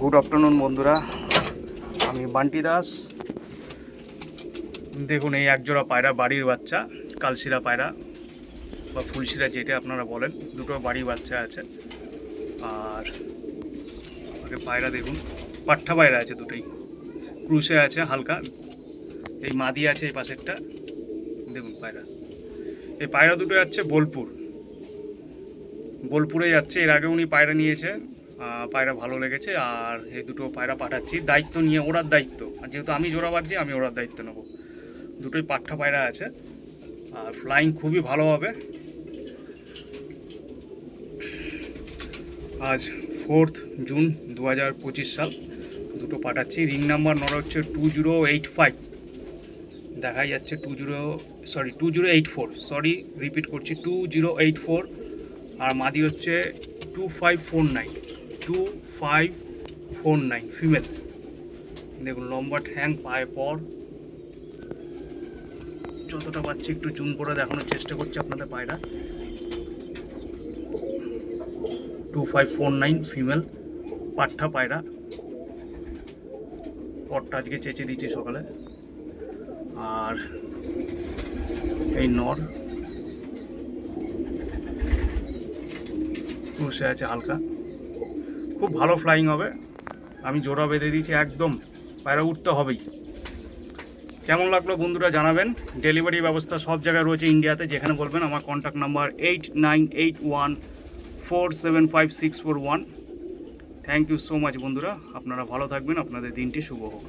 Good afternoon বন্ধুরা। আমি বান্টি দাস। দেখুন, এই একজোড়া পায়রা বাড়ির বাচ্চা, কালশিরা পায়রা বা ফুলশিরা, যেটা আপনারা বলেন, দুটো বাড়ির বাচ্চা আছে। আর পায়রা, দেখুন পাট্টা পায়রা আছে দুটোই। ক্রুশে আছে হালকা। এই মাদি আছে এই পাশেরটা। দেখুন, পায়রা। এই পায়রা দুটো যাচ্ছে বোলপুর। বোলপুরে যাচ্ছে। এর আগে উনি পায়রা নিয়েছে পায়রা ভালো লেগেছে, আর এই দুটো পায়রা পাঠাচ্ছি। দায়িত্ব নিয়ে ওরার দায়িত্ব। আর যেহেতু আমি জোড়া বাঁধছি, আমি ওরার দায়িত্ব নেব। দুটোই পাঠা পায়রা আছে। আর ফ্লাইং খুবই ভালো হবে। আজ ফোর্থ জুন দু হাজার পঁচিশ সাল। দুটো পাঠাচ্ছি। রিং নাম্বার নর হচ্ছে টু জিরো এইট ফাইভ দেখাই যাচ্ছে two zero sorry two zero eight four sorry repeat করছি টু জিরো এইট ফোর আর মাদি হচ্ছে two five four nine two five four nine female দেখুন, লম্বা ঠ্যাং, পায়ে পর যতটা পাচ্ছি একটু জুম করে দেখানোর চেষ্টা করছি আপনাদের পায়রা। Two five four nine female পাঠা পায়রা। পরটা আজকে চেঁচে দিয়েছি সকালে। আর এই নর। বসে আছে হালকা। খুব ভালো ফ্লাইং হবে। আমি জোড়া বেঁধে দিয়েছি একদম, পায়রা উঠতে হবেই। কেমন লাগল বন্ধুরা জানাবেন। ডেলিভারি ব্যবস্থা সব জায়গায় রয়েছে ইন্ডিয়াতে যেখানে বলবেন আমার contact number eight nine eight one four seven five six four one thank you so much বন্ধুরা, আপনারা ভালো থাকবেন, আপনাদের দিনটি শুভ হোক।